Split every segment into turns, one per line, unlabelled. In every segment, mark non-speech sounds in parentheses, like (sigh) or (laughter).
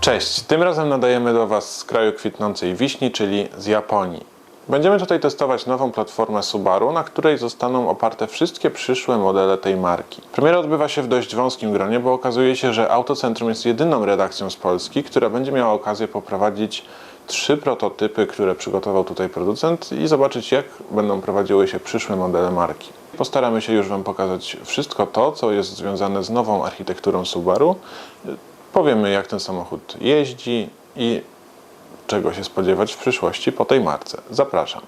Cześć, tym razem nadajemy do Was z kraju kwitnącej wiśni, czyli z Japonii. Będziemy tutaj testować nową platformę Subaru, na której zostaną oparte wszystkie przyszłe modele tej marki. Premiera odbywa się w dość wąskim gronie, bo okazuje się, że Autocentrum jest jedyną redakcją z Polski, która będzie miała okazję poprowadzić trzy prototypy, które przygotował tutaj producent i zobaczyć, jak będą prowadziły się przyszłe modele marki. Postaramy się już Wam pokazać wszystko to, co jest związane z nową architekturą Subaru. Powiemy, jak ten samochód jeździ i czego się spodziewać w przyszłości po tej marce. Zapraszam.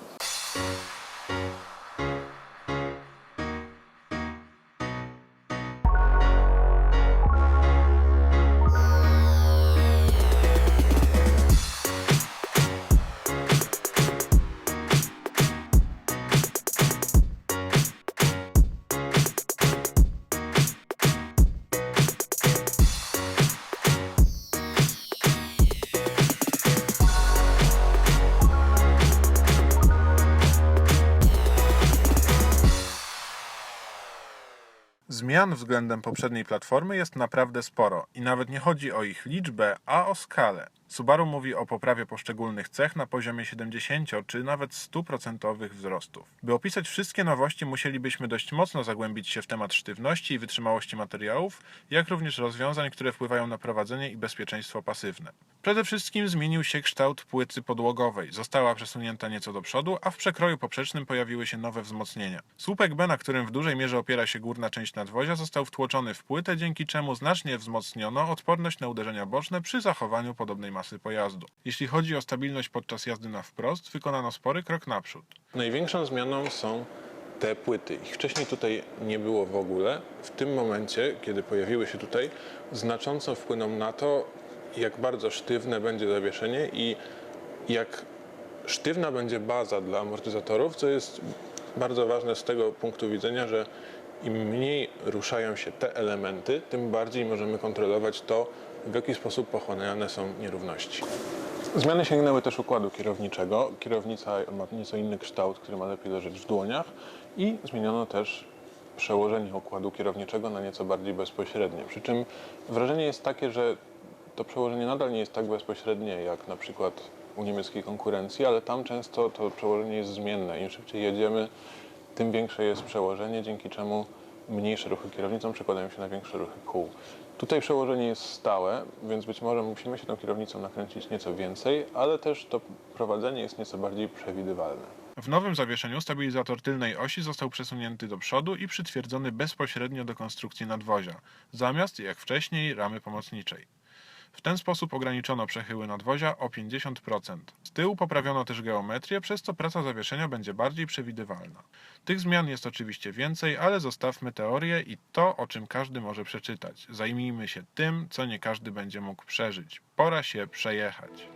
Zmian względem poprzedniej platformy jest naprawdę sporo i nawet nie chodzi o ich liczbę, a o skalę. Subaru mówi o poprawie poszczególnych cech na poziomie 70 czy nawet 100% wzrostów. By opisać wszystkie nowości, musielibyśmy dość mocno zagłębić się w temat sztywności i wytrzymałości materiałów, jak również rozwiązań, które wpływają na prowadzenie i bezpieczeństwo pasywne. Przede wszystkim zmienił się kształt płyty podłogowej. Została przesunięta nieco do przodu, a w przekroju poprzecznym pojawiły się nowe wzmocnienia. Słupek B, na którym w dużej mierze opiera się górna część nadwozia, został wtłoczony w płytę, dzięki czemu znacznie wzmocniono odporność na uderzenia boczne przy zachowaniu podobnej masy pojazdu. Jeśli chodzi o stabilność podczas jazdy na wprost, wykonano spory krok naprzód. Największą zmianą są te płyty. Ich wcześniej tutaj nie było w ogóle. W tym momencie, kiedy pojawiły się tutaj, znacząco wpłyną na to, jak bardzo sztywne będzie zawieszenie i jak sztywna będzie baza dla amortyzatorów, co jest bardzo ważne z tego punktu widzenia, że im mniej ruszają się te elementy, tym bardziej możemy kontrolować to, w jaki sposób pochłaniane są nierówności. Zmiany sięgnęły też układu kierowniczego. Kierownica ma nieco inny kształt, który ma lepiej leżeć w dłoniach i zmieniono też przełożenie układu kierowniczego na nieco bardziej bezpośrednie. Przy czym wrażenie jest takie, że to przełożenie nadal nie jest tak bezpośrednie jak na przykład u niemieckiej konkurencji, ale tam często to przełożenie jest zmienne. Im szybciej jedziemy, tym większe jest przełożenie, dzięki czemu mniejsze ruchy kierownicą przekładają się na większe ruchy kół. Tutaj przełożenie jest stałe, więc być może musimy się tą kierownicą nakręcić nieco więcej, ale też to prowadzenie jest nieco bardziej przewidywalne. W nowym zawieszeniu stabilizator tylnej osi został przesunięty do przodu i przytwierdzony bezpośrednio do konstrukcji nadwozia, zamiast, jak wcześniej, ramy pomocniczej. W ten sposób ograniczono przechyły nadwozia o 50%. Z tyłu poprawiono też geometrię, przez co praca zawieszenia będzie bardziej przewidywalna. Tych zmian jest oczywiście więcej, ale zostawmy teorię i to, o czym każdy może przeczytać. Zajmijmy się tym, co nie każdy będzie mógł przeżyć. Pora się przejechać.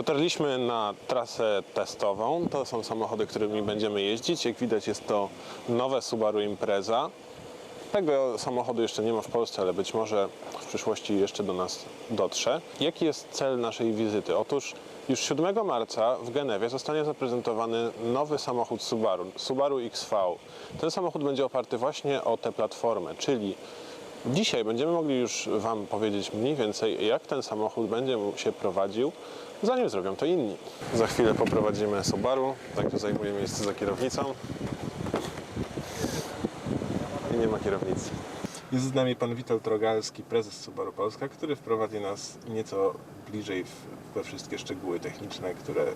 Dotarliśmy na trasę testową. To są samochody, którymi będziemy jeździć. Jak widać jest to nowe Subaru Impreza. Tego samochodu jeszcze nie ma w Polsce, ale być może w przyszłości jeszcze do nas dotrze. Jaki jest cel naszej wizyty? Otóż już 7 marca w Genewie zostanie zaprezentowany nowy samochód Subaru, Subaru XV. Ten samochód będzie oparty właśnie o tę platformę, czyli Dzisiaj będziemy mogli już Wam powiedzieć mniej więcej, jak ten samochód będzie się prowadził, zanim zrobią to inni. Za chwilę poprowadzimy Subaru, także zajmuje miejsce za kierownicą i nie ma kierownicy.
Jest z nami pan Witold Rogalski, prezes Subaru Polska, który wprowadzi nas nieco bliżej we wszystkie szczegóły techniczne, które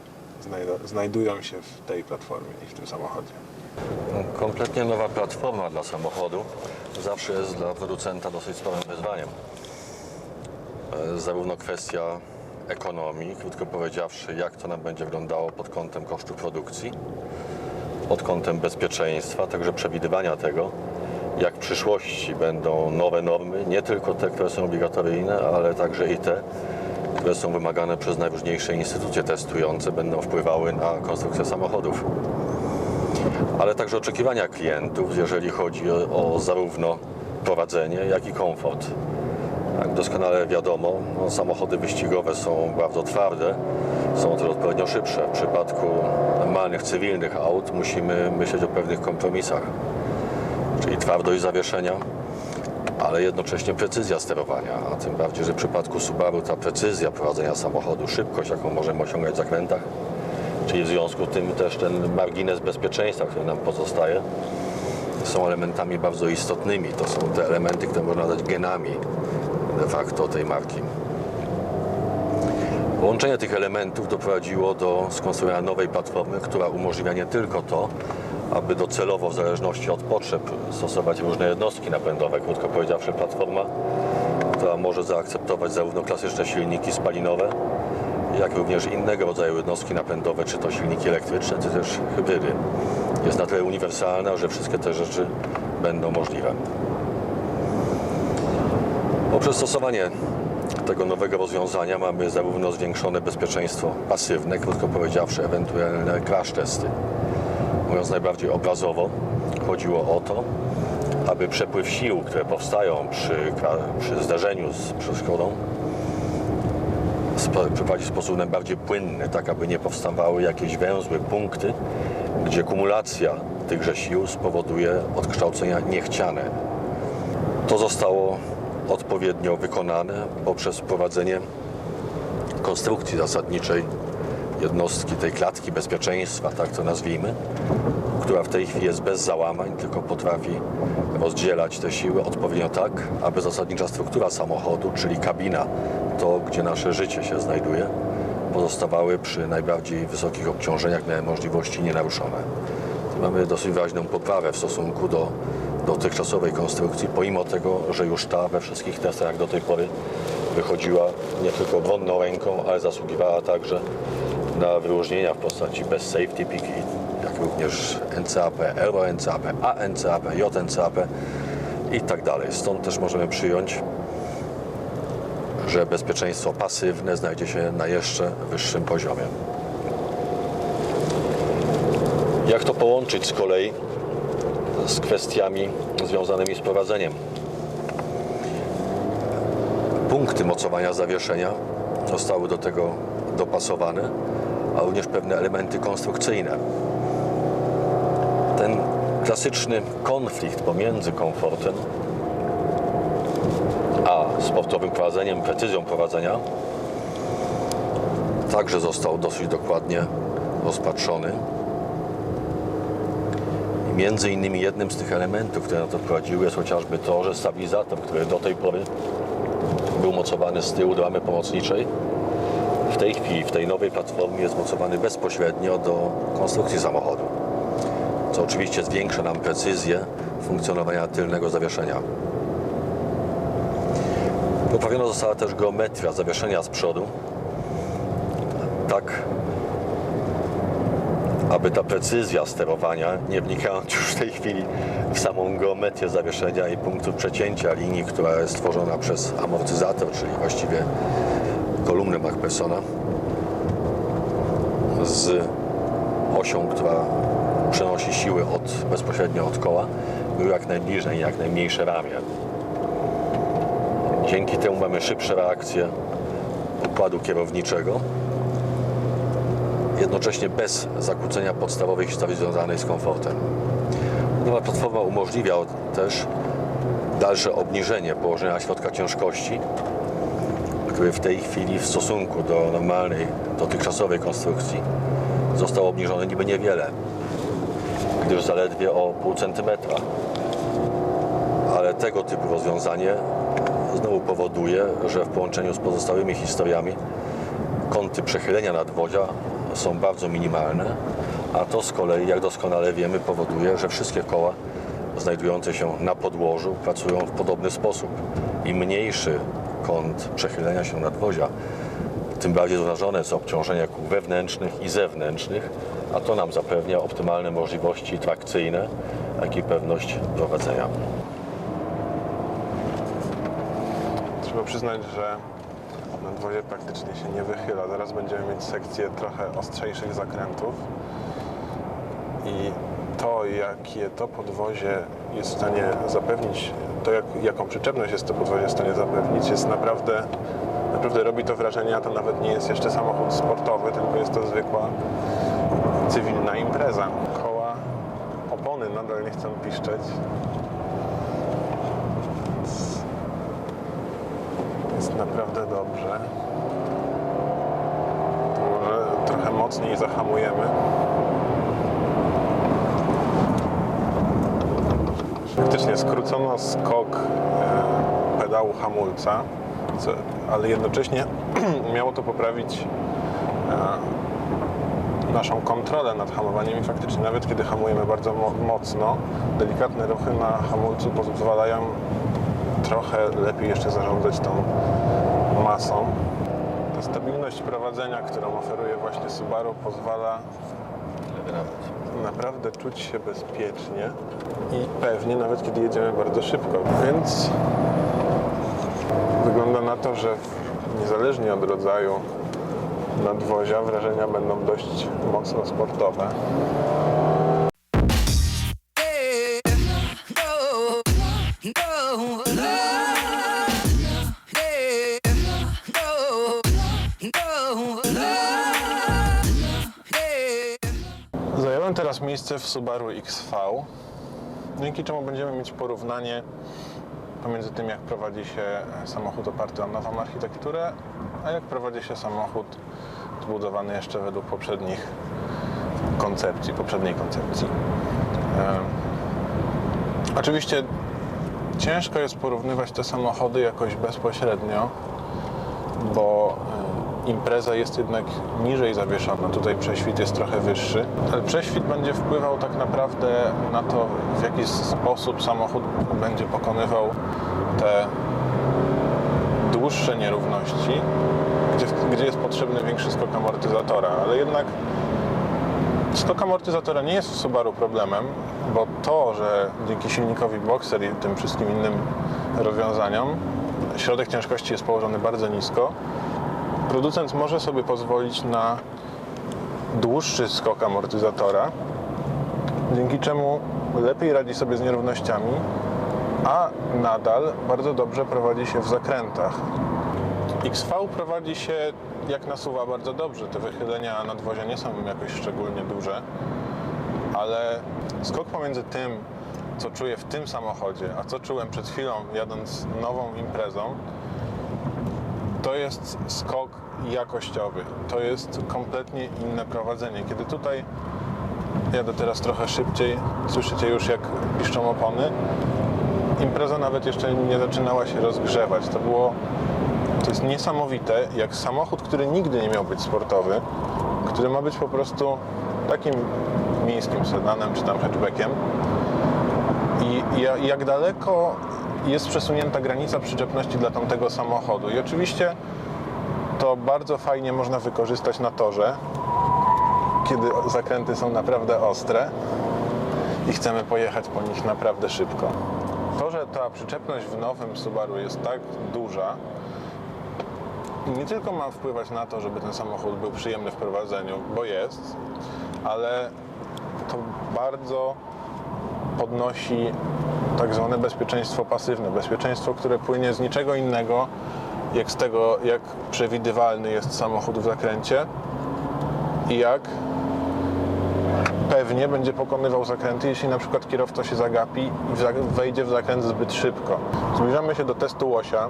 znajdują się w tej platformie i w tym samochodzie.
Kompletnie nowa platforma dla samochodu zawsze jest dla producenta dosyć sporym wyzwaniem. E, Zarówno kwestia ekonomii, krótko powiedziawszy, jak to nam będzie wyglądało pod kątem kosztu produkcji, pod kątem bezpieczeństwa, także przewidywania tego, jak w przyszłości będą nowe normy, nie tylko te, które są obligatoryjne, ale także i te, które są wymagane przez najróżniejsze instytucje testujące, będą wpływały na konstrukcję samochodów ale także oczekiwania klientów, jeżeli chodzi o, o zarówno prowadzenie, jak i komfort. Jak doskonale wiadomo, no, samochody wyścigowe są bardzo twarde, są też odpowiednio szybsze. W przypadku normalnych, cywilnych aut musimy myśleć o pewnych kompromisach, czyli twardość zawieszenia, ale jednocześnie precyzja sterowania, a tym bardziej, że w przypadku Subaru ta precyzja prowadzenia samochodu, szybkość, jaką możemy osiągać w zakrętach, Czyli w związku z tym też ten margines bezpieczeństwa, który nam pozostaje, są elementami bardzo istotnymi. To są te elementy, które można nazwać genami de facto tej marki. Połączenie tych elementów doprowadziło do skonstruowania nowej platformy, która umożliwia nie tylko to, aby docelowo, w zależności od potrzeb, stosować różne jednostki napędowe. Krótko powiedziawszy, platforma, która może zaakceptować zarówno klasyczne silniki spalinowe, jak również innego rodzaju jednostki napędowe, czy to silniki elektryczne, czy też hybrydy. Jest na tyle uniwersalna, że wszystkie te rzeczy będą możliwe. Poprzez stosowanie tego nowego rozwiązania mamy zarówno zwiększone bezpieczeństwo pasywne, krótko powiedziawszy, ewentualne crash testy. Mówiąc najbardziej obrazowo, chodziło o to, aby przepływ sił, które powstają przy, przy zdarzeniu z przeszkodą, prowadzić w sposób najbardziej płynny, tak aby nie powstawały jakieś węzły, punkty, gdzie kumulacja tychże sił spowoduje odkształcenia niechciane. To zostało odpowiednio wykonane poprzez wprowadzenie konstrukcji zasadniczej jednostki tej klatki bezpieczeństwa, tak to nazwijmy, która w tej chwili jest bez załamań, tylko potrafi rozdzielać te siły odpowiednio tak, aby zasadnicza struktura samochodu, czyli kabina, to gdzie nasze życie się znajduje, pozostawały przy najbardziej wysokich obciążeniach miały możliwości nienaruszone. Tu mamy dosyć wyraźną poprawę w stosunku do dotychczasowej konstrukcji, pomimo tego, że już ta we wszystkich testach jak do tej pory wychodziła nie tylko wodną ręką, ale zasługiwała także na wyróżnienia w postaci Best Safety Peak, jak również NCAP, Euro NCAP, ANCAP, JNCAP i tak dalej. Stąd też możemy przyjąć, że bezpieczeństwo pasywne znajdzie się na jeszcze wyższym poziomie. Jak to połączyć z kolei z kwestiami związanymi z prowadzeniem? Punkty mocowania zawieszenia zostały do tego dopasowane, a również pewne elementy konstrukcyjne. Klasyczny konflikt pomiędzy komfortem a sportowym prowadzeniem, precyzją prowadzenia także został dosyć dokładnie rozpatrzony. Między innymi jednym z tych elementów, które na to wprowadziły jest chociażby to, że stabilizator, który do tej pory był mocowany z tyłu do ramy pomocniczej, w tej chwili, w tej nowej platformie jest mocowany bezpośrednio do konstrukcji samochodu, co oczywiście zwiększa nam precyzję funkcjonowania tylnego zawieszenia. Poprawiona została też geometria zawieszenia z przodu, tak aby ta precyzja sterowania, nie wnikając (laughs) już w tej chwili w samą geometrię zawieszenia i punktu przecięcia linii, która jest tworzona przez amortyzator, czyli właściwie kolumnę Macphersona z osią, która przenosi siły od, bezpośrednio od koła, był jak najbliżej, jak najmniejsze ramię. Dzięki temu mamy szybsze reakcje układu kierowniczego, jednocześnie bez zakłócenia podstawowej historii związanej z komfortem. Nowa platforma umożliwia też dalsze obniżenie położenia środka ciężkości, który w tej chwili w stosunku do normalnej, dotychczasowej konstrukcji został obniżony niby niewiele, gdyż zaledwie o pół centymetra. ale tego typu rozwiązanie znowu powoduje, że w połączeniu z pozostałymi historiami kąty przechylenia nadwozia są bardzo minimalne, a to z kolei, jak doskonale wiemy, powoduje, że wszystkie koła znajdujące się na podłożu pracują w podobny sposób. Im mniejszy kąt przechylenia się nadwozia, tym bardziej zważone są obciążenia kół wewnętrznych i zewnętrznych, a to nam zapewnia optymalne możliwości trakcyjne, jak i pewność prowadzenia.
Trzeba przyznać, że nadwozie praktycznie się nie wychyla. Zaraz będziemy mieć sekcję trochę ostrzejszych zakrętów i to, jakie to podwozie jest w stanie zapewnić, to jak, jaką przyczepność jest to podwozie w stanie zapewnić, jest naprawdę, naprawdę robi to wrażenie, a to nawet nie jest jeszcze samochód sportowy, tylko jest to zwykła cywilna impreza. Koła, opony nadal nie chcą piszczeć. Jest naprawdę dobrze. To może trochę mocniej zahamujemy. Faktycznie skrócono skok e, pedału hamulca, co, ale jednocześnie (clears throat) miało to poprawić e, naszą kontrolę nad hamowaniem i faktycznie nawet kiedy hamujemy bardzo mo- mocno, delikatne ruchy na hamulcu pozwalają trochę lepiej jeszcze zarządzać tą masą. Ta stabilność prowadzenia, którą oferuje właśnie Subaru, pozwala naprawdę czuć się bezpiecznie i pewnie nawet kiedy jedziemy bardzo szybko. Więc wygląda na to, że niezależnie od rodzaju nadwozia wrażenia będą dość mocno sportowe. Zająłem teraz miejsce w Subaru XV, dzięki czemu będziemy mieć porównanie pomiędzy tym, jak prowadzi się samochód oparty o nową architekturę, a jak prowadzi się samochód zbudowany jeszcze według poprzednich koncepcji, poprzedniej koncepcji. Em, Oczywiście ciężko jest porównywać te samochody jakoś bezpośrednio, bo e, impreza jest jednak niżej zawieszona. Tutaj prześwit jest trochę wyższy, ale prześwit będzie wpływał tak naprawdę na to, w jaki sposób samochód będzie pokonywał te dłuższe nierówności, gdzie, gdzie jest potrzebny większy skok amortyzatora, ale jednak skok amortyzatora nie jest w Subaru problemem, bo to, że dzięki silnikowi Boxer i tym wszystkim innym rozwiązaniom środek ciężkości jest położony bardzo nisko, producent może sobie pozwolić na dłuższy skok amortyzatora, dzięki czemu lepiej radzi sobie z nierównościami, a nadal bardzo dobrze prowadzi się w zakrętach. XV prowadzi się jak nasuwa bardzo dobrze. Te wychylenia nadwozia nie są jakoś szczególnie duże, ale skok pomiędzy tym, co czuję w tym samochodzie, a co czułem przed chwilą jadąc nową imprezą, to jest skok jakościowy. To jest kompletnie inne prowadzenie. Kiedy tutaj jadę teraz trochę szybciej, słyszycie już jak piszczą opony, impreza nawet jeszcze nie zaczynała się rozgrzewać. To było to jest niesamowite, jak samochód, który nigdy nie miał być sportowy, który ma być po prostu takim miejskim sedanem czy tam hatchbackiem i ja- jak daleko jest przesunięta granica przyczepności dla tamtego samochodu. I oczywiście to bardzo fajnie można wykorzystać na torze, kiedy zakręty są naprawdę ostre i chcemy pojechać po nich naprawdę szybko. To, że ta przyczepność w nowym Subaru jest tak duża, nie tylko ma wpływać na to, żeby ten samochód był przyjemny w prowadzeniu, bo jest, ale to bardzo podnosi tak zwane bezpieczeństwo pasywne, bezpieczeństwo, które płynie z niczego innego, jak z tego, jak przewidywalny jest samochód w zakręcie i jak pewnie będzie pokonywał zakręty, jeśli na przykład kierowca się zagapi i wejdzie w zakręt zbyt szybko. Zbliżamy się do testu łosia,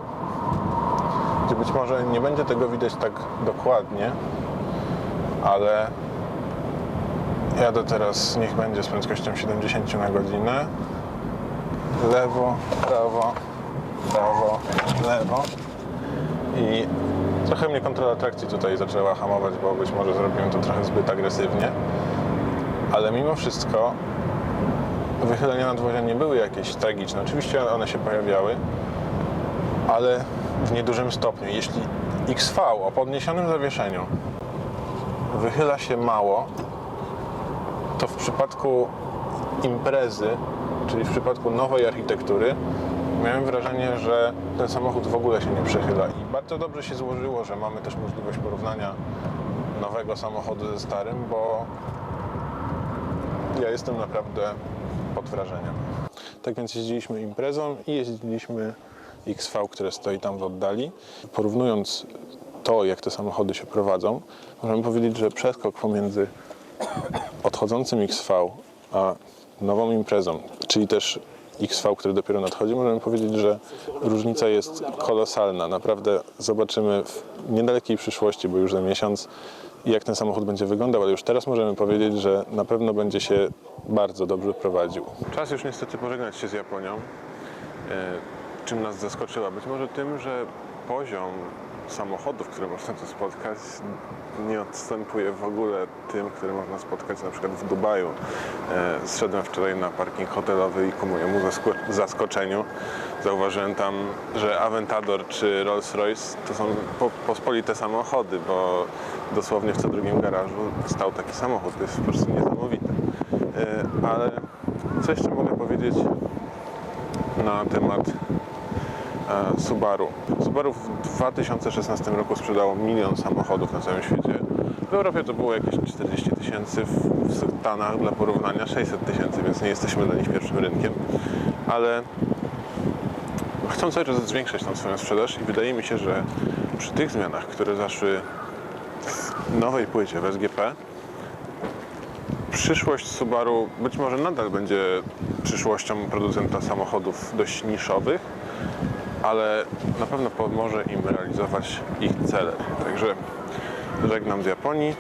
gdzie być może nie będzie tego widać tak dokładnie, ale jadę teraz, niech będzie z prędkością 70 na godzinę. lewo, prawo, prawo, lewo. I trochę mnie kontrola trakcji tutaj zaczęła hamować, bo być może zrobiłem to trochę zbyt agresywnie. Ale mimo wszystko wychylenia nadwozia nie były jakieś tragiczne. Oczywiście one się pojawiały, ale w niedużym stopniu. Jeśli XV o podniesionym zawieszeniu wychyla się mało, to w przypadku imprezy, czyli w przypadku nowej architektury, miałem wrażenie, że ten samochód w ogóle się nie przechyla. I bardzo dobrze się złożyło, że mamy też możliwość porównania nowego samochodu ze starym, bo ja jestem naprawdę pod wrażeniem. Tak więc jeździliśmy imprezą i jeździliśmy XV, które stoi tam w oddali. Porównując to, jak te samochody się prowadzą, możemy powiedzieć, że przeskok pomiędzy odchodzącym XV a nową imprezą, czyli też XV, który dopiero nadchodzi, możemy powiedzieć, że różnica jest kolosalna. Naprawdę zobaczymy w niedalekiej przyszłości, bo już za miesiąc, jak ten samochód będzie wyglądał, ale już teraz możemy powiedzieć, że na pewno będzie się bardzo dobrze prowadził. Czas już niestety pożegnać się z Japonią. E, Czym nas zaskoczyła? Być może tym, że poziom samochodów, które można tu spotkać, nie odstępuje w ogóle tym, które można spotkać na przykład w Dubaju. E, Zszedłem wczoraj na parking hotelowy i ku mojemu zasko- zaskoczeniu zauważyłem tam, że Aventador czy Rolls-Royce to są po, pospolite samochody, bo dosłownie w co drugim garażu stał taki samochód. To jest po prostu niesamowite. E, Ale co jeszcze mogę powiedzieć na temat Subaru. Subaru w 2016 roku sprzedało milion samochodów na całym świecie. W Europie to było jakieś 40 tysięcy, w Stanach dla porównania 600 tysięcy, więc nie jesteśmy dla nich pierwszym rynkiem. Ale chcą cały czas zwiększać tą swoją sprzedaż i wydaje mi się, że przy tych zmianach, które zaszły w nowej płycie w SGP, przyszłość Subaru być może nadal będzie przyszłością producenta samochodów dość niszowych, ale na pewno pomoże im realizować ich cele. Także żegnam z Japonii.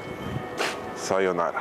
Sayonara.